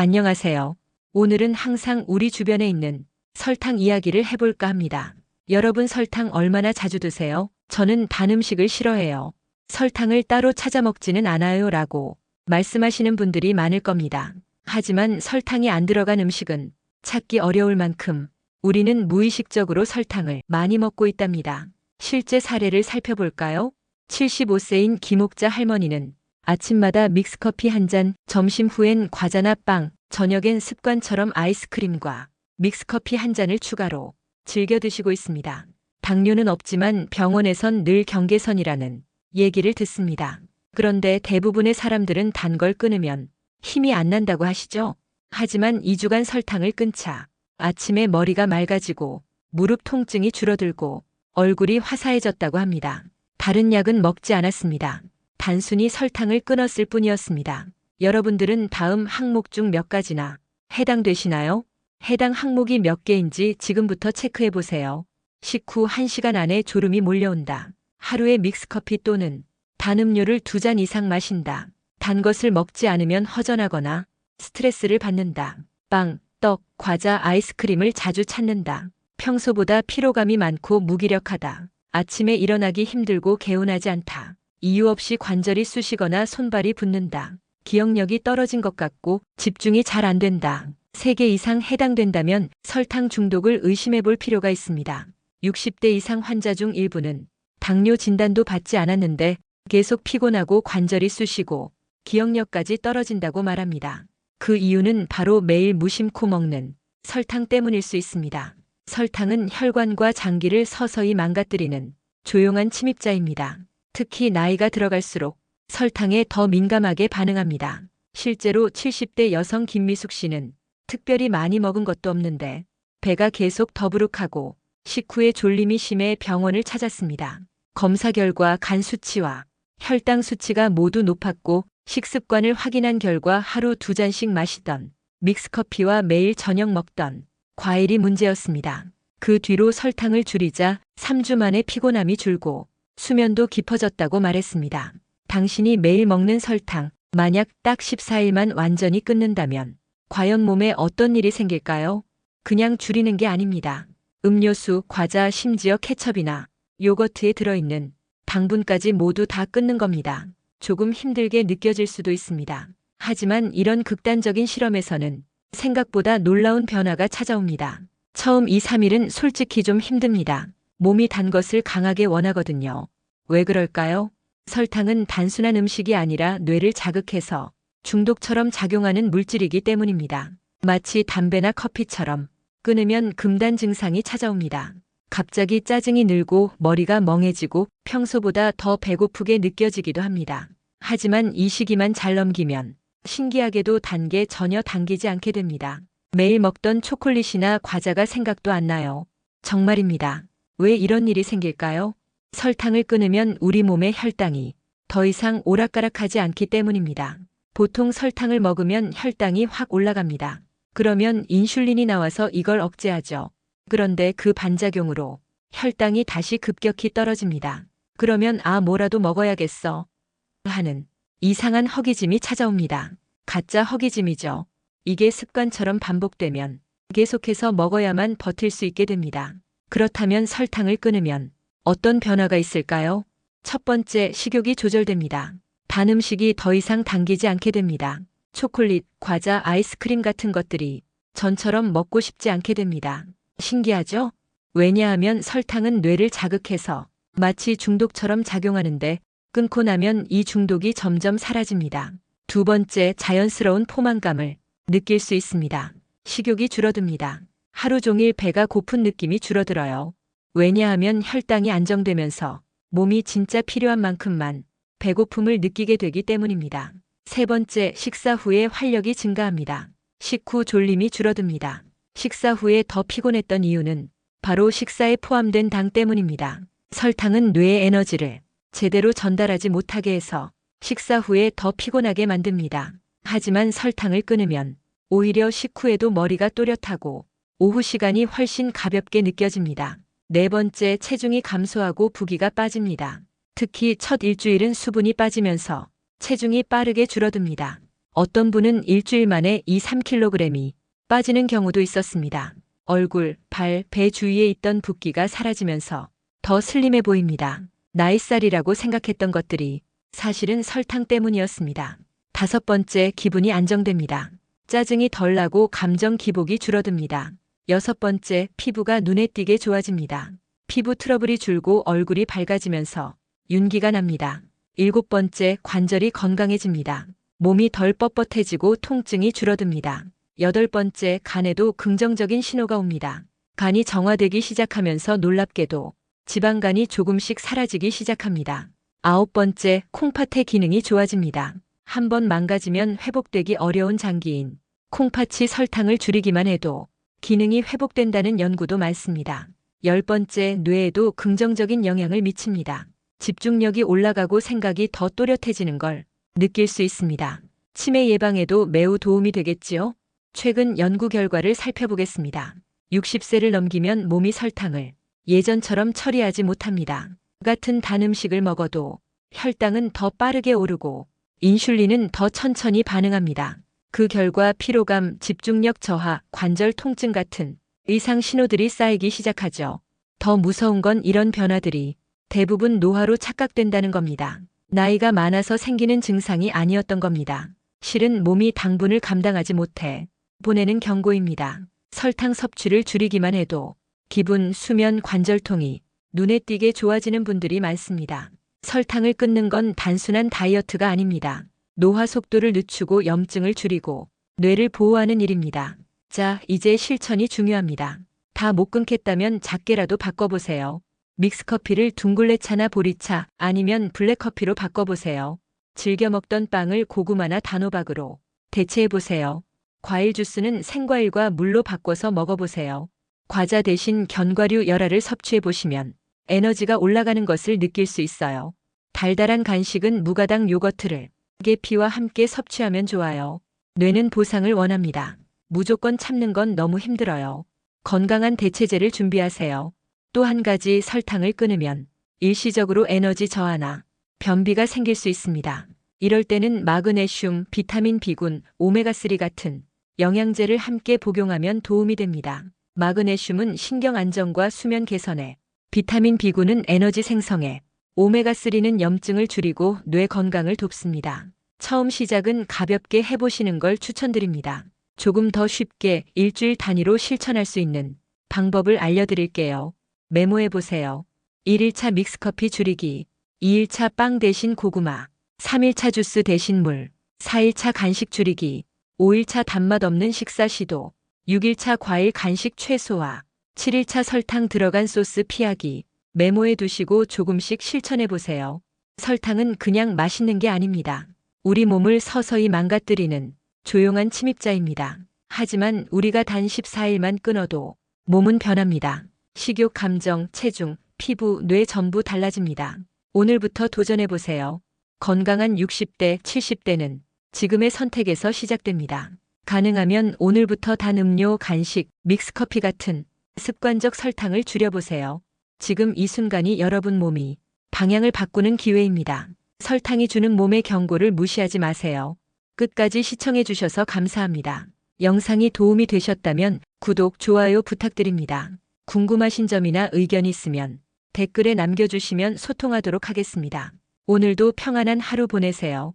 안녕하세요. 오늘은 항상 우리 주변에 있는 설탕 이야기를 해볼까 합니다. 여러분 설탕 얼마나 자주 드세요? 저는 단 음식을 싫어해요. 설탕을 따로 찾아 먹지는 않아요 라고 말씀하시는 분들이 많을 겁니다. 하지만 설탕이 안 들어간 음식은 찾기 어려울 만큼 우리는 무의식적으로 설탕을 많이 먹고 있답니다. 실제 사례를 살펴볼까요? 75세인 김옥자 할머니는 아침마다 믹스커피 한 잔, 점심 후엔 과자나 빵, 저녁엔 습관처럼 아이스크림과 믹스커피 한 잔을 추가로 즐겨 드시고 있습니다. 당뇨는 없지만 병원에선 늘 경계선이라는 얘기를 듣습니다. 그런데 대부분의 사람들은 단 걸 끊으면 힘이 안 난다고 하시죠? 하지만 2주간 설탕을 끊자 아침에 머리가 맑아지고 무릎 통증이 줄어들고 얼굴이 화사해졌다고 합니다. 다른 약은 먹지 않았습니다. 단순히 설탕을 끊었을 뿐이었습니다. 여러분들은 다음 항목 중 몇 가지나 해당되시나요? 해당 항목이 몇 개인지 지금부터 체크해 보세요. 식후 1시간 안에 졸음이 몰려온다. 하루에 믹스커피 또는 단 음료를 두 잔 이상 마신다. 단 것을 먹지 않으면 허전하거나 스트레스를 받는다. 빵, 떡, 과자, 아이스크림을 자주 찾는다. 평소보다 피로감이 많고 무기력하다. 아침에 일어나기 힘들고 개운하지 않다. 이유 없이 관절이 쑤시거나 손발이 붓는다. 기억력이 떨어진 것 같고 집중이 잘 안 된다. 3개 이상 해당된다면 설탕 중독을 의심해 볼 필요가 있습니다. 60대 이상 환자 중 일부는 당뇨 진단도 받지 않았는데 계속 피곤하고 관절이 쑤시고 기억력까지 떨어진다고 말합니다. 그 이유는 바로 매일 무심코 먹는 설탕 때문일 수 있습니다. 설탕은 혈관과 장기를 서서히 망가뜨리는 조용한 침입자입니다. 특히 나이가 들어갈수록 설탕에 더 민감하게 반응합니다. 실제로 70대 여성 김미숙 씨는 특별히 많이 먹은 것도 없는데 배가 계속 더부룩하고 식후에 졸림이 심해 병원을 찾았습니다. 검사 결과 간 수치와 혈당 수치가 모두 높았고 식습관을 확인한 결과 하루 두 잔씩 마시던 믹스커피와 매일 저녁 먹던 과일이 문제였습니다. 그 뒤로 설탕을 줄이자 3주 만에 피곤함이 줄고 수면도 깊어졌다고 말했습니다. 당신이 매일 먹는 설탕, 만약 딱 14일만 완전히 끊는다면 과연 몸에 어떤 일이 생길까요? 그냥 줄이는 게 아닙니다. 음료수, 과자, 심지어 케첩이나 요거트에 들어있는 당분까지 모두 다 끊는 겁니다. 조금 힘들게 느껴질 수도 있습니다. 하지만 이런 극단적인 실험에서는 생각보다 놀라운 변화가 찾아옵니다. 처음 2, 3일은 솔직히 좀 힘듭니다. 몸이 단 것을 강하게 원하거든요. 왜 그럴까요? 설탕은 단순한 음식이 아니라 뇌를 자극해서 중독처럼 작용하는 물질이기 때문입니다. 마치 담배나 커피처럼 끊으면 금단 증상이 찾아옵니다. 갑자기 짜증이 늘고 머리가 멍해지고 평소보다 더 배고프게 느껴지기도 합니다. 하지만 이 시기만 잘 넘기면 신기하게도 단게 전혀 당기지 않게 됩니다. 매일 먹던 초콜릿이나 과자가 생각도 안 나요. 정말입니다. 왜 이런 일이 생길까요? 설탕을 끊으면 우리 몸의 혈당이 더 이상 오락가락하지 않기 때문입니다. 보통 설탕을 먹으면 혈당이 확 올라갑니다. 그러면 인슐린이 나와서 이걸 억제하죠. 그런데 그 반작용으로 혈당이 다시 급격히 떨어집니다. 그러면 아 뭐라도 먹어야겠어 하는 이상한 허기짐이 찾아옵니다. 가짜 허기짐이죠. 이게 습관처럼 반복되면 계속해서 먹어야만 버틸 수 있게 됩니다. 그렇다면 설탕을 끊으면 어떤 변화가 있을까요? 첫 번째, 식욕이 조절됩니다. 단 음식이 더 이상 당기지 않게 됩니다. 초콜릿, 과자, 아이스크림 같은 것들이 전처럼 먹고 싶지 않게 됩니다. 신기하죠? 왜냐하면 설탕은 뇌를 자극해서 마치 중독처럼 작용하는데 끊고 나면 이 중독이 점점 사라집니다. 두 번째, 자연스러운 포만감을 느낄 수 있습니다. 식욕이 줄어듭니다. 하루 종일 배가 고픈 느낌이 줄어들어요. 왜냐하면 혈당이 안정되면서 몸이 진짜 필요한 만큼만 배고픔을 느끼게 되기 때문입니다. 세 번째, 식사 후에 활력이 증가합니다. 식후 졸림이 줄어듭니다. 식사 후에 더 피곤했던 이유는 바로 식사에 포함된 당 때문입니다. 설탕은 뇌의 에너지를 제대로 전달하지 못하게 해서 식사 후에 더 피곤하게 만듭니다. 하지만 설탕을 끊으면 오히려 식후에도 머리가 또렷하고 오후 시간이 훨씬 가볍게 느껴집니다. 네 번째, 체중이 감소하고 부기가 빠집니다. 특히 첫 일주일은 수분이 빠지면서 체중이 빠르게 줄어듭니다. 어떤 분은 일주일 만에 2, 3kg이 빠지는 경우도 있었습니다. 얼굴, 발, 배 주위에 있던 붓기가 사라지면서 더 슬림해 보입니다. 나이살이라고 생각했던 것들이 사실은 설탕 때문이었습니다. 다섯 번째, 기분이 안정됩니다. 짜증이 덜 나고 감정 기복이 줄어듭니다. 여섯 번째, 피부가 눈에 띄게 좋아집니다. 피부 트러블이 줄고 얼굴이 밝아지면서 윤기가 납니다. 일곱 번째, 관절이 건강해집니다. 몸이 덜 뻣뻣해지고 통증이 줄어듭니다. 여덟 번째, 간에도 긍정적인 신호가 옵니다. 간이 정화되기 시작하면서 놀랍게도 지방간이 조금씩 사라지기 시작합니다. 아홉 번째, 콩팥의 기능이 좋아집니다. 한 번 망가지면 회복되기 어려운 장기인 콩팥이 설탕을 줄이기만 해도 기능이 회복된다는 연구도 많습니다. 열 번째, 뇌에도 긍정적인 영향을 미칩니다. 집중력이 올라가고 생각이 더 또렷해지는 걸 느낄 수 있습니다. 치매 예방에도 매우 도움이 되겠지요? 최근 연구 결과를 살펴보겠습니다. 60세를 넘기면 몸이 설탕을 예전처럼 처리하지 못합니다. 같은 단 음식을 먹어도 혈당은 더 빠르게 오르고 인슐린은 더 천천히 반응합니다. 그 결과 피로감, 집중력 저하, 관절 통증 같은 이상 신호들이 쌓이기 시작하죠. 더 무서운 건 이런 변화들이 대부분 노화로 착각된다는 겁니다. 나이가 많아서 생기는 증상이 아니었던 겁니다. 실은 몸이 당분을 감당하지 못해 보내는 경고입니다. 설탕 섭취를 줄이기만 해도 기분, 수면, 관절통이 눈에 띄게 좋아지는 분들이 많습니다. 설탕을 끊는 건 단순한 다이어트가 아닙니다. 노화 속도를 늦추고 염증을 줄이고 뇌를 보호하는 일입니다. 자, 이제 실천이 중요합니다. 다 못 끊겠다면 작게라도 바꿔보세요. 믹스커피를 둥글레차나 보리차 아니면 블랙커피로 바꿔보세요. 즐겨 먹던 빵을 고구마나 단호박으로 대체해보세요. 과일 주스는 생과일과 물로 바꿔서 먹어보세요. 과자 대신 견과류 열알을 섭취해보시면 에너지가 올라가는 것을 느낄 수 있어요. 달달한 간식은 무가당 요거트를 계피와 함께 섭취하면 좋아요. 뇌는 보상을 원합니다. 무조건 참는 건 너무 힘들어요. 건강한 대체제를 준비하세요. 또 한 가지 설탕을 끊으면 일시적으로 에너지 저하나 변비가 생길 수 있습니다. 이럴 때는 마그네슘, 비타민 B군, 오메가3 같은 영양제를 함께 복용하면 도움이 됩니다. 마그네슘은 신경 안정과 수면 개선에, 비타민 B군은 에너지 생성에, 오메가3는 염증을 줄이고 뇌 건강을 돕습니다. 처음 시작은 가볍게 해보시는 걸 추천드립니다. 조금 더 쉽게 일주일 단위로 실천할 수 있는 방법을 알려드릴게요. 메모해보세요. 1일차 믹스커피 줄이기, 2일차 빵 대신 고구마, 3일차 주스 대신 물, 4일차 간식 줄이기, 5일차 단맛 없는 식사 시도, 6일차 과일 간식 최소화, 7일차 설탕 들어간 소스 피하기, 메모해 두시고 조금씩 실천해 보세요. 설탕은 그냥 맛있는 게 아닙니다. 우리 몸을 서서히 망가뜨리는 조용한 침입자입니다. 하지만 우리가 단 14일만 끊어도 몸은 변합니다. 식욕, 감정, 체중, 피부, 뇌 전부 달라집니다. 오늘부터 도전해 보세요. 건강한 60대, 70대는 지금의 선택에서 시작됩니다. 가능하면 오늘부터 단 음료, 간식, 믹스커피 같은 습관적 설탕을 줄여보세요. 지금 이 순간이 여러분 몸이 방향을 바꾸는 기회입니다. 설탕이 주는 몸의 경고를 무시하지 마세요. 끝까지 시청해 주셔서 감사합니다. 영상이 도움이 되셨다면 구독, 좋아요 부탁드립니다. 궁금하신 점이나 의견 있으면 댓글에 남겨주시면 소통하도록 하겠습니다. 오늘도 평안한 하루 보내세요.